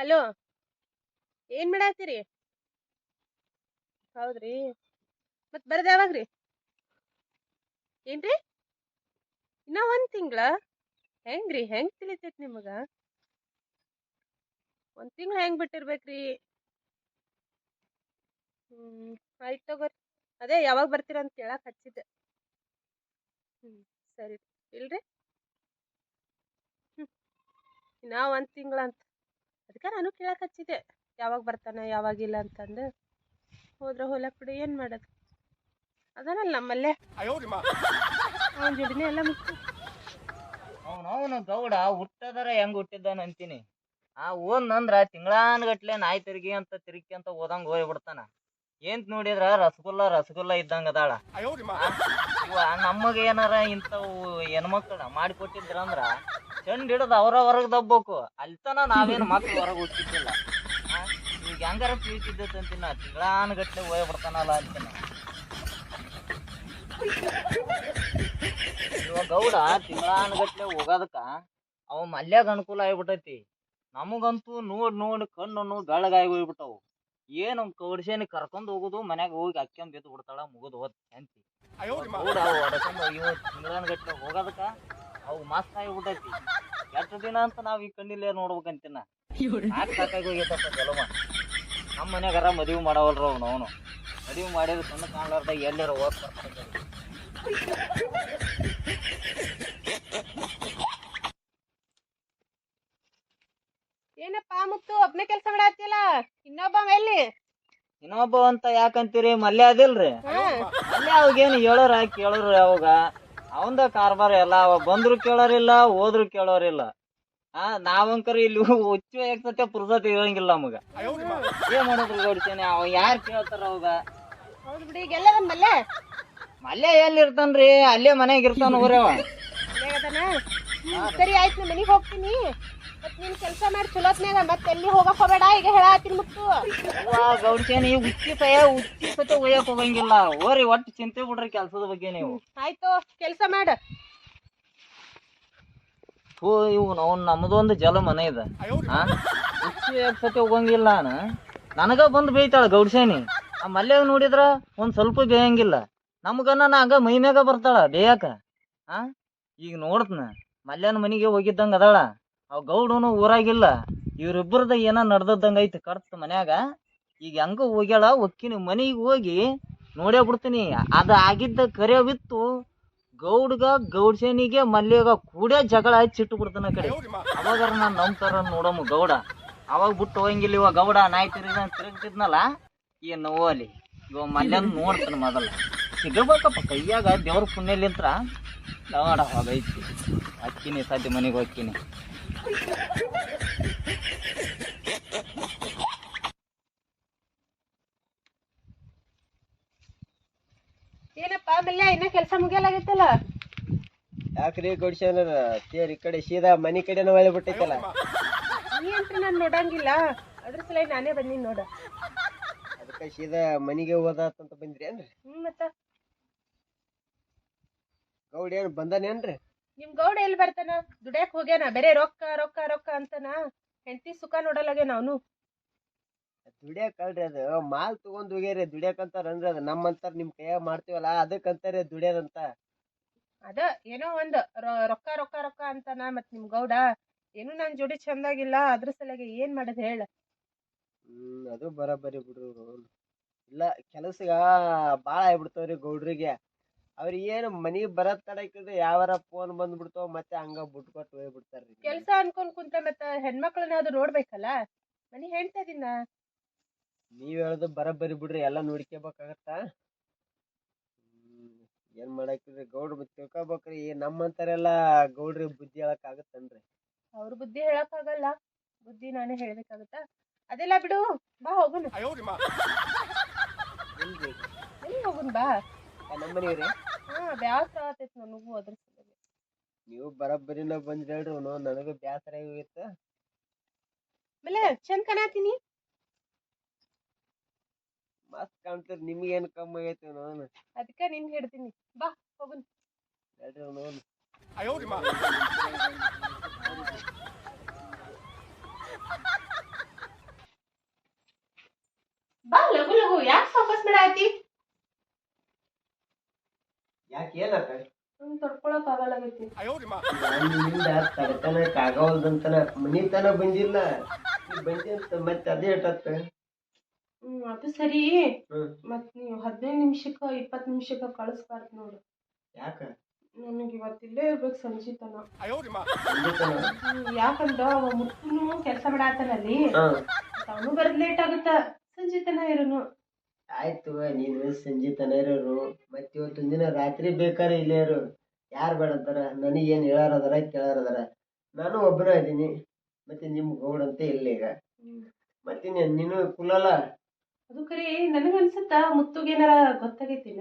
Hello, ಏನ್ ಮಾಡಾತ್ತೀರಿ? ಹೌದ್ರಿ ಮತ್ ಬರದ ಯಾವಾಗ್ರಿ? ಏನ್ರಿ? ಇನ್ನ ಒಂದ್ ತಿಂಗ್ಳ? ಹೆಂಗ್ರಿ, ಹೆಂಗ್ ತಿಳಿತೈತ್ ನಿಮಗ? ಒಂದ್ ತಿಂಗ್ಳ ಹೆಂಗ್ ಬಿಟ್ಟಿರ್ಬೇಕ್ರಿ? ಹ್ಮ್, ಆಯ್ತು ತಗೋರಿ. ಅದೇ ಯಾವಾಗ ಬರ್ತೀರ ಅಂತ ಕೇಳಾಕ್ ಹಚ್ಚಿದ್ದೆ. ಹ್ಮ್, ಸರಿ ಇಲ್ರಿ? ಹ್ಮ್, ಇನ್ನ ಒಂದ್ ತಿಂಗ್ಳ ಅಂತ. ಅದಕ್ಕ ನಾನು ಕೇಳಾಕ್ ಹಚ್ಚಿದ್ದೆ. ಯಾವಾಗ ಬರ್ತಾನೆ ಯಾವಾಗಿಲ್ಲ ಅಂತಂದು. ಹೋದ್ರೆ ಹೋಲಕ್ ಬಿಡು ಏನ್ ಮಾಡೋದು? ಅದಾನಲ್ಲ ನಮ್ಮಲ್ಲೇ. ಅವನ ಜೋಡಿನೇ ಎಲ್ಲ ಮುಗ್ತು. ಅವನವನು ಗೌಡ ಹುಟ್ಟದರ ಹೆಂಗ್ ಹುಟ್ಟಿದ್ದಾನ ಅಂತೀನಿ. ಆ ಓದ್ನಂದ್ರ ತಿಂಗಳಾನ್ಗಟ್ಲೆ ನಾಯಿ ತಿರುಗಿ ಅಂತ ತಿರುಗಿ ಅಂತ ಓದಂಗ್ ಹೋಗಿ ಬಿಡ್ತಾನ ಏನ್ ನೋಡಿದ್ರ ರಸಗುಲ್ಲ ರಸಗುಲ್ಲ ಇದ್ದಂಗ ಅದಾಳ. ನಮಗೇನಾರ ನಮಗ ಏನಾರ ಇಂಥವು ಹೆಣ್ಮಕ್ಳ ಮಾಡಿ ಕೊಟ್ಟಿದ್ರಂದ್ರ ಚಂಡ್ ಹಿಡದ್ ಅವ್ರ ಹೊರಗೆ ದಬ್ಬಕು. ಅಲ್ತನ ತನ ನಾವೇನು ಹೊರಗ್ ಹೊರಗೆ ಹೋಗ್ತಿದ್ದಿಲ್ಲ. ಈಗ ಹೆಂಗಾರ ಪೀಕಿದ್ದಂತ ಅಂತಿನ ತಿಂಗಳಾನ್ಗಟ್ಲೆ ಹೋಯ್ ಬಿಡ್ತಾನಲ್ಲ ಅಂತಿನ. ಇವಾಗ ಗೌಡ ತಿಂಗಳಾನ್ಗಟ್ಲೆ ಹೋಗೋದಕ್ಕ ಅವ ಮಲ್ಯಾಗ ಅನುಕೂಲ ಆಗ್ಬಿಟೈತಿ ನಮಗಂತೂ ನೋಡ್ ನೋಡಿ ಕಣ್ಣು ಗಳಗಾಗಿ ಹೋಗ್ಬಿಟ್ಟವು. ಏನು ಕೌಡ್ಸೇನಿ ಕರ್ಕೊಂಡ್ ಹೋಗುದು ಮನ್ಯಾಗ ಹೋಗಿ ಅಕ್ಕೊಂಡ್ ಬಿದ್ದು ಬಿಡ್ತಾಳ ಮುಗಿದು ಹೋದ್ ಅಂತಿ ಗೌಡ ಇವ ತಿಂಗಳಾನ್ಗಟ್ಲೆ ಹೋಗೋದಕ್ಕ ಅವು ಮಸ್ತ್ ಆಗ್ಬಿಟ್ಟೈತಿ ಎಷ್ಟು ದಿನ ಅಂತ ನಾವ್ ಈ ಕಣ್ಣಿಲ್ಲೇ ನೋಡ್ಬೇಕಂತಿನ. ಸಾಕ್ ಸಾಕಾಗಿ ಹೋಗೈತಪ್ಪ ಜಲಮ ನಮ್ಮ ಮನೆಗಾರ ಮದುವೆ ಮಾಡವಲ್ರ ಅವ್ನು ಅವನು. ಮದುವೆ ಮಾಡಿದ್ರೆ ಸಣ್ಣ ಕಾಣ್ಲಾರ್ದ ಎಲ್ಲರ ಓದ್ ಏನಪ್ಪಾ ಮುತ್ತು ಒಬ್ನೇ ಕೆಲ್ಸ ಮಾಡಾತಿಯಲ್ಲ? ಇನ್ನೊಬ್ಬ ಎಲ್ಲಿ? ಇನ್ನೊಬ್ಬ ಅಂತ ಯಾಕಂತೀರಿ? ಮಲ್ಯ ಅದಿಲ್ರಿ. ಮಲ್ಯ ಅವಾಗೇನು ಹೇಳೋರ ಕೇಳೋರು ಯಾವಾಗ? ಅವಂದ ಕಾರ್ಬಾರ ಎಲ್ಲ ಅವ ಬಂದ್ರು ಕೇಳೋರಿಲ್ಲ ಹೋದ್ರು ಕೇಳೋರಿಲ್ಲ. ಆ ನಾವಂಕರ ಇಲ್ಲಿ ಹುಚ್ಚು ಯಾಕೆ ಪುರ್ಸತ್ ಇರಂಗಿಲ್ಲ ನಮಗ. ಏನ್ ಮಾಡೋದ್ರಿ ಗೌಡ್ಸೇನೆ ಅವ ಯಾರ್ ಕೇಳ್ತಾರ ಅವಾಗ? ಹೌದು ಬಿಡಿ ಈಗೆಲ್ಲ ಮಲ್ಲೆ? ಮಲ್ಯ ಎಲ್ಲಿ ಇರ್ತಾನ್ರಿ ಅಲ್ಲೇ ಮನ್ಯಾಗ ಇರ್ತಾನ ಊರವ. ಸರಿ ಆಯ್ತು ನಾ ಮನೆಗೆ ಹೋಗ್ತೀನಿ. ಮತ್ ನೀನ್ ಕೆಲಸ ಮಾಡಿ ಚಲೋತ್ನಾಗ ಮತ್ತೆ ಎಲ್ಲಿ ಹೋಗಕ್ ಹೋಗಬೇಡ ಈಗ ಹೇಳತ್ತೀನಿ ಮುತ್ತು ಗೌಡ್ಸೇನೆ ಈ ಉಚ್ಚಿ ಪಯ ಉಚ್ಚಿ ಸತ ಒಯ್ಯಕ್ ಹೋಗಂಗಿಲ್ಲ. ಓರಿ ಒಟ್ಟು ಚಿಂತೆ ಬಿಡ್ರಿ ಕೆಲ್ಸದ ಬಗ್ಗೆ ನೀವು. ಆಯ್ತು ಕೆಲಸ ಮಾಡ. ಹೋ ಇವ್ ನಾವು ನಮ್ದೊಂದು ಜಲ ಮನೆ ಇದೆ. ಉಚ್ಚಿ ಯಾಕ್ ಸತಿ ಹೋಗಂಗಿಲ್ಲ ನಾನು. ನನಗ ಬಂದ್ ಬೇಯ್ತಾಳ ಗೌಡ್ಸೇನಿ ಆ ಮಲ್ಯಾಗ ನೋಡಿದ್ರ ಒಂದ್ ಸ್ವಲ್ಪ ಬೇಯಂಗಿಲ್ಲ. ನಮ್ಗನ ನಾ ಹಂಗ ಮೈ ಮ್ಯಾಗ ಬರ್ತಾಳ ಬೇಯಕ. ಆ? ಈಗ ನೋಡ್ತನ. ಮಲ್ಯಾನ ಮನಿಗೆ ಹೋಗಿದ್ದಂಗ ಅದಾಳ. ಅವ್ ಗೌಡನು ಊರಾಗಿಲ್ಲ. ಇವ್ರಿಬ್ಬರದ ಏನ ನಡ್ದದ್ದಂಗ ಐತಿ ಕರ್ತ ಮನ್ಯಾಗ. ಈಗ ಹೆಂಗ ಹೋಗ್ಯಾಳ ಒಕ್ಕಿನ ಮನಿಗೆ ಹೋಗಿ ನೋಡೇ ಬಿಡ್ತೀನಿ. ಅದ ಆಗಿದ್ದ ಕರೆ ಬಿತ್ತು. ಗೌಡ್ಗ, ಗೌಡ್ಸೇನಿಗೆ ಮಲ್ಯಾಗ ಕೂಡ ಜಗಳ ಹಚ್ಚಿಟ್ಟು ಬಿಡ್ತಾನ ಕಡೆ. ಅವಾಗ ನಾನು ನಂಬ್ತಾರ ನೋಡಮ್ಮ ಗೌಡ. ಅವಾಗ ಬಿಟ್ಟು ಹೋಗಂಗಿಲ್ಲ ಇವ ಗೌಡ. ನಾಯಿ ತಿರುಗ ತಿರುಗ್ತಿದ್ನಲ್ಲ, ಈ ನೋವಲಿ ಇವ ಮಲ್ಯನ್ ನೋಡ್ತಾನ ಮೊದಲ. ಸಿಗಬೇಕಪ್ಪ ಕೈಯಾಗ ದೇವ್ರ ಪುಣ್ಯಲಿಂತ್ರ. ನೋಡ, ಹೋಗೈತಿ. ಅಕ್ಕಿನಿ ಸದ್ಯ ಮನೆಗೆ ಹೋಗ್ತೀನಿ. ಏನಪ್ಪಾ ಮಲ್ಯ ಇನ್ನ ಕೆಲಸ ಮುಗಿಯಲಾಗೈತಲ್ಲ? ಯಾಕ್ರಿ ಗೌಡ್ಸೇನರ ತೇರಿ ಕಡೆ ಸೀದಾ ಮನಿ ಕಡೆನ ಒಳ್ಳೆ ಬಿಟ್ಟೈತಲ್ಲ? ನೀ ಅಂತ ನಾನ್ ನೋಡಂಗಿಲ್ಲ. ಅದ್ರ ಸಲ ನಾನೇ ಬಂದೀನಿ ನೋಡ. ಅದಕ್ಕೆ ಸೀದಾ ಮನಿಗೆ ಹೋದಾತಂತ ಬಂದ್ರಿ ಏನ್ರಿ? ಹ್ಮ್ ಮತ್ತ. ಗೌಡ ಏನ್ ಬಂದಾನೇನ್ರಿ? ನಿಮ್ ಗೌಡ ಎಲ್ಲಿ ಬರ್ತಾನ? ದುಡ್ಯಾಕ್ ಹೋಗ್ಯಾನ? ಬೇರೆ ರೊಕ್ಕ ರೊಕ್ಕ ರೊಕ್ಕ ಅಂತನ? ಹೆಂಡತಿ ಸುಖ ನೋಡಲಾಗ್ಯಾನ ಅವನು? ದುಡಿಯಕಲ್ರಿ ಅದು. ಮಾಲ್ ತಗೊಂಡ್ ಹೋಗ್ಯಾರಿ ದುಡ್ಯಾಕಂತಾರನ್ರಿ ಅದು ನಮ್ಮಂತಾರ ನಿಮ್ ಕೈಯಾಗ ಮಾಡ್ತೀವಲ್ಲ ಅದಕ್ಕಂತಾರೆ ದುಡ್ಯಾದಂತ ಅದ ಏನೋ ಒಂದ್ ರೊ- ರೊಕ್ಕ ರೊಕ್ಕ ರೊಕ್ಕ ಅಂತಾನ ಮತ್ ನಿಮ್ ಗೌಡ? ಏನು ನನ್ ಜೋಡಿ ಚಂದಾಗಿಲ್ಲ ಅದ್ರ ಸಲಗೆ ಏನ್ ಮಾಡೋದ್ ಹೇಳ? ಹ್ಮ್ ಅದು ಬರಬರಿ ಬಿಡ್ರಿ ಅವ್ರು. ಇಲ್ಲ ಕೆಲಸಗ ಬಾಳ ಆಗ್ಬಿಡ್ತಾವ್ರಿ ಗೌಡ್ರಿಗೆ. ಅವ್ರಿಗೆ ಏನು ಮನಿಗ್ ಬರತ್ ತಡಕಿಲ್ರಿ ಯಾವಾರ ಫೋನ್ ಬಂದ್ಬಿಡ್ತಾವ ಮತ್ತೆ ಹಂಗ ಬಿಟ್ಕೊಟ್ಟು ಹೋಗ್ಬಿಡ್ತಾರ್ರಿ ಕೆಲ್ಸ ಅನ್ಕೊಂಡ್ ಕುಂತ ಮತ್ತ ಹೆಣ್ಮಕ್ಳನ್ನ ಅದು ನೋಡ್ಬೇಕಲ್ಲ? ಮನಿ ಹೇಳ್ತಾ ಇದೀನ. ನೀವ್ ಹೇಳೋದು ಬರಬ್ಬರಿ ಬಿಡ್ರಿ ಎಲ್ಲಾ ನೋಡ್ಕೋಬೇಕಾಗತ್ತ ಏನ್ ಮಾಡಾಕಿದ್ರಿ ಗೌಡ್ರ ತಿಳ್ಕೊಬೇಕ್ರಿ ನಮ್ಮಂತಾರೆಲ್ಲ ಗೌಡ್ರಿ ಬುದ್ಧಿ ಹೇಳಕ್ ಆಗತ್ತನ್ರಿ ಅವ್ರ ಬುದ್ಧಿ ಹೇಳಕ್ ಆಗಲ್ಲ ಬುದ್ಧಿ ನಾನೇ ಹೇಳ್ಬೇಕಾಗತ್ತ? ಅದೆಲ್ಲ ಬಿಡು ಬಾ ಹೋಗುಣ ಎಲ್ಲಿ ಹೋಗುನ್ ಬಾ? ನಮ್ಮನೆಯವ್ರಿ? ಹಾ ಬ್ಯಾಸರ ಆತೈತಿ ನನಗೂ ಅದ್ರ ಸಲುವಾಗಿ. ನೀವು ಬರಬ್ಬರಿನ ಬಂದ್ರಿ ಹೇಳ್ರಿ ಅವ್ನು ನನಗೂ ಬ್ಯಾಸರ ಆಮೇಲೆ ಚಂದ ಕಾಣತೀನಿ ಮಸ್ತ್ ಕಾಣ್ತದ ನಿಮ್ಗೆ ಏನ್ ಕಮ್ಮಿ ಆಗೈತಿ ಅವನು ಅದಕ್ಕೆ ನಿನ್ ಹಿಡ್ತೀನಿ ಬಾ ಹೋಗುನ್. ಹೇಳ್ರಿ ಬಾ ಲಘು ಲಘು ಯಾಕೆ ಫೋಕಸ್ ಮಾಡಾತಿ ಹಾಕಿ ಏನಕ್ಕ ತಡ್ಕೊಳಕ್ ಆಗಲ್ಲಾಗೈತಿ ನಿಮ್ಮಿಂದ ತಡ್ಕೊಳಕ್ ಆಗವಲ್ದಂತನ ಮನಿತನ ಬಂದಿಲ್ಲ. ಬಂದಿ ಮತ್ತೆ ಅದೇ ಏಟತ್ತ ಹ್ಮ್ ಸರಿ. ಹ್ಮ್. ನೀವು ನೀವ್ ಹದಿನೈದು ನಿಮಿಷಕ್ಕ ಇಪ್ಪತ್ ನಿಮಿಷಕ್ಕ ಕಳಿಸ್ಬಾರ್ದು ನೋಡು. ಯಾಕ? ನನಗೆ ಇವತ್ತಿಲ್ಲೇ ಇರ್ಬೇಕು ಸಂಜೆ ತನ ಬಂದಿತನ ಅವ ಮುತ್ತುನು ಕೆಲಸ ಮಾಡಾತನಲ್ಲಿ. ಹಾ. ಅವನು ಬರದ್ ಲೇಟ್ ಆಗುತ್ತೆ. ಸಂಜೆ ತನ ಇರುನು. ಆಯ್ತು ನೀನು ಸಂಜೆ ತನ ಇರೋರು ಮತ್ತೆ ಇವತ್ತು ದಿನ ರಾತ್ರಿ ಬೇಕಾರೆ ಇಲ್ಲೇ ಇರು. ಯಾರು ಬೇಡ ಅಂತಾರ? ನನಗೇನು ಹೇಳಾರದಾರ ಅದಾರ ನಾನು ಒಬ್ಬನೇ ಇದೀನಿ ಮತ್ತೆ ನಿಮ್ ಗೌಡ ಅಂತ ಇಲ್ಲ ಈಗ. ಮತ್ತೆ ನೀನ್- ನೀನು ಕುಲಲ್ಲ ಅದು ಕರೆ ನನಗ ಅನ್ಸುತ್ತ ಮುತ್ತುಗೇನಾರ ಗೊತ್ತಾಗೈತಿನ?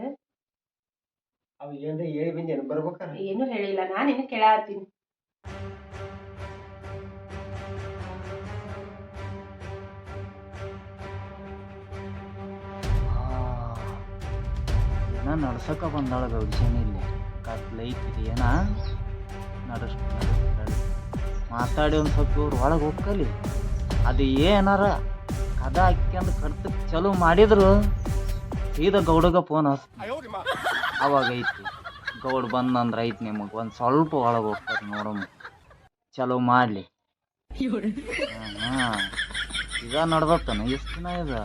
ಅವ್ ಏನ್ರ ಹೇಳಿ ಬಂದೇನು ಬರ್ಬೇಕಾರ? ಏನು ಹೇಳಿಲ್ಲ ನಾನು ಇನ್ನು ಕೇಳಾತೀನಿ. ನಡ್ಸಕ ಬಂದಾಳ ಗೌಡ್ಸೇನಿ ಇಲ್ಲಿ. ಕತ್ಲೈತಿ ಏನ? ನಡಸ್. ಮಾತಾಡಿ ಒಂದು ಸ್ವಲ್ಪ ಇವ್ರು ಒಳಗೆ ಹೋಗ್ಕಲಿ. ಅದು ಏನಾರ ಕದ ಹಾಕ್ಯಂದು ಕಡ್ತ ಚಲೋ ಮಾಡಿದ್ರು, ಸೀದಾ ಗೌಡಗ ಫೋನ್ ಹಸ್ ಅವಾಗ ಐತಿ. ಗೌಡ್ ಬಂದಂದ್ರೆ ಐತಿ ನಿಮಗೆ, ಒಂದು ಸ್ವಲ್ಪ ಒಳಗೆ ಹೋಗ್ತಾರೆ ನೋಡಮ್ಮ ಚಲೋ ಮಾಡಲಿ. ಹಾಂ ಈಗ ನಡ್ದತ್ತನ, ಎಷ್ಟು ದಿನ ಇದು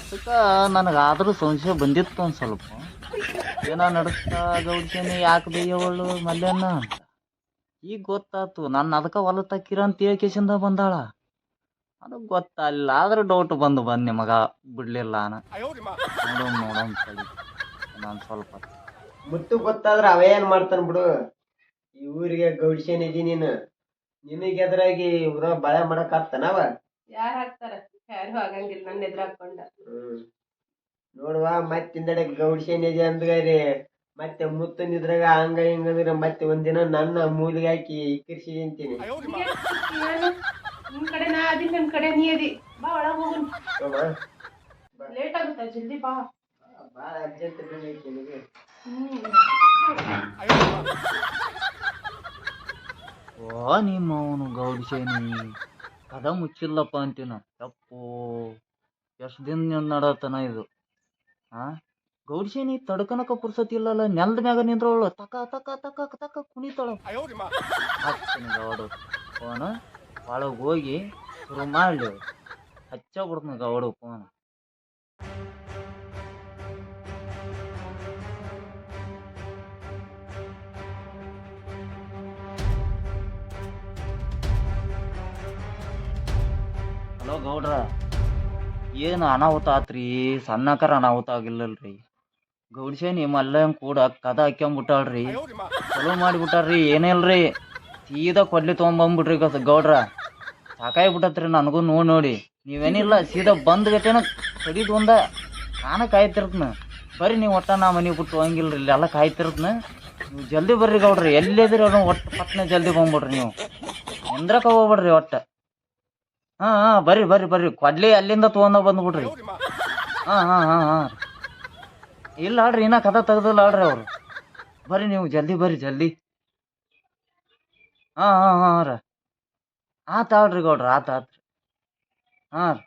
ಅದಕ್ಕೆ ನನಗೆ ಆದರೂ ಸಂಶಯ ಬಂದಿತ್ತು ಒಂದು ಸ್ವಲ್ಪ. ಏನೋ ನಡೆಸ್ತಾ ಗೌಡ್ಸೇನಿ ಯಾಕೆ ಬೇಯವಳು ಮಲ್ಯನ್ನ ಈಗ ಗೊತ್ತಾತು ನನ್ನ ಅದಕ್ಕೆ ಹೊಲ ತಕ್ಕಿರ ಅಂತ ಹೇಳ್ಕೇಶಿಂದ ಬಂದಾಳ. ಅದು ಗೊತ್ತಾಗಲಿಲ್ಲ ಆದ್ರೆ ಡೌಟ್ ಬಂದು ಬಂದು ನಿಮಗ ಬಿಡ್ಲಿಲ್ಲ ನಾನು. ನೋಡೋಣ ನೋಡೋಣ ತಡಿ. ನಾನು ಸ್ವಲ್ಪ. ಮುತ್ತು ಗೊತ್ತಾದ್ರ ಅವೇನ್ ಮಾಡ್ತಾನ ಬಿಡು. ಈ ಊರಿಗೆ ಗೌಡ್ಸೇನ್ ಇದಿ ನೀನು. ನಿನಗೆ ಎದುರಾಗಿ ಇವ್ರ ಬಳೆ ಮಾಡಕ್ ಆಗ್ತಾನವ ಯಾರು ಹಾಕ್ತಾರ? ಯಾರು ಆಗಂಗಿಲ್ಲ ನನ್ನ ಎದುರು ಹಾಕೊಂಡ ನೋಡುವ ಮತ್ತಿಂದಡೆ ಗೌಡ್ಸೇನ್ ಇದೆ ಅಂದ್ಗಾರಿ. ಮತ್ತೆ ಮುತ್ತನ್ ಇದ್ರಾಗ ಹಂಗ ಹಿಂಗ ಅಂದ್ರೆ ಮತ್ತೆ ಒಂದಿನ ನನ್ನ ಮೂಲಿಗೆ ಹಾಕಿ ಕೃಷಿ ಅಂತೀನಿ. ನಿನ್ ಕಡೆ ನಾ ಕಡೆ ನೀ ಅದಿ. ಬಾ ಒಳಗ್ ಹೋಗುನ್. ಹೋಮ. ಲೇಟ್ ಆಗುತ್ತ? ಜಲ್ದಿ ಬಾ. ಬಾಳ ಅರ್ಜೆಂಟ್ ಬೇಕಾಯ್ತು ನಿನಗೆ. ಓ ನಿಮ್ಮ ಅವನು ಗೌಡ್ಸೇನಿ ಕದ ಮುಚ್ಚಿಲ್ಲಪ್ಪ ಅಂತೀನ. ಯಪ್ಪೋ ಎಷ್ಟು ದಿನ ನಡತನ ಇದು? ಆ? ಗೌಡ್ಸೇನಿ ತಡ್ಕನಕ ಪುರ್ಸತಿ ಇಲ್ಲಲ್ಲ, ನೆಲದ ಮ್ಯಾಗ ನಿಂದ್ರವಳು. ತಕ ತಕ ತಕ ತಕ ಕುಣಿತಾಳ. ಗೌಡು, ಫೋನ್. ಒಳಗೆ ಹೋಗಿ ಶುರು ಮಾಡಲಿ. ಹಚ್ಚ ಗೌಡು ಫೋನ್. ಹಲೋ ಗೌಡ್ರ. ಏನು ಅನಾಹುತ ಆತ್ರಿ? ಸಣ್ಣಕರ ಅನಾಹುತ ಆಗಿಲ್ಲಲ್ರಿ. ಗೌಡ್ಸೇನಿ ಮಲ್ಲಯ್ಯನ್ ಕೂಡ ಕದ ಹಾಕ್ಯಂಬಿಟ್ಟಾಳ್ರಿ. ಚಲೋ ಮಾಡಿಬಿಟ್ಟಾರ್ರಿ ಏನಿಲ್ರಿ ಸೀದಾ ಕೊಡ್ಲಿ ತೊಗೊಂಬಂದ್ಬಿಟ್ರಿ ಕಸ ಗೌಡ್ರ. ಸಾಕಾಗ್ಬಿಟ್ಟತ್ರಿ ನನಗೂ ನೋಡಿ ನೋಡಿ. ನೀವೇನಿಲ್ಲ, ಸೀದಾ ಬಂದ್ ಗಟ್ಟೇನ ಕಡಿದ್ ಒಂದ. ನಾನು ಕಾಯ್ತಿರ್ತನ. ಬರ್ರಿ ನೀವು ಒಟ್ಟ ನಾ ಮನೆ ಬಿಟ್ಟು ಹೋಗಿಲ್ರಿ ಇಲ್ಲಿ ಎಲ್ಲ ಕಾಯ್ತಿರ್ತನ. ನೀವು ಜಲ್ದಿ ಬರ್ರಿ ಗೌಡ್ರಿ. ಎಲ್ಲಿದ್ರಿ ಅವ್ರನ್ನ ಒಟ್ಟು ಪಟ್ನೆ ಜಲ್ದಿ ಬಂದ್ಬಿಡ್ರಿ ನೀವು. ಎಂದ್ರಕ ಹೋಗ್ಬಿಡ್ರಿ ಒಟ್ಟ. ಹಾ ಹಾ ಬರ್ರಿ ಬರ್ರಿ ಬರ್ರಿ. ಕೊಡ್ಲಿ ಅಲ್ಲಿಂದ ತೊಗೊಂಡ ಬಂದ್ಬಿಡ್ರಿ. ಹಾ ಹಾ ಹಾ ಹಾ. ಇಲ್ಲ ಆಡ್ರಿ ಇನ್ನ ಕದ ತೆಗ್ದಿಲ್ಲ ಆಡ್ರಿ ಅವ್ರು. ಬರ್ರಿ ನೀವು ಜಲ್ದಿ ಬರ್ರಿ ಜಲ್ದಿ. ಹಾ ಹಾ ಹಾ ರೀ. ಆತ ಆಡ್ರಿ ಗೌಡ್ರ ಆತ ಆತ್ರಿ ಹಾ ರೀ.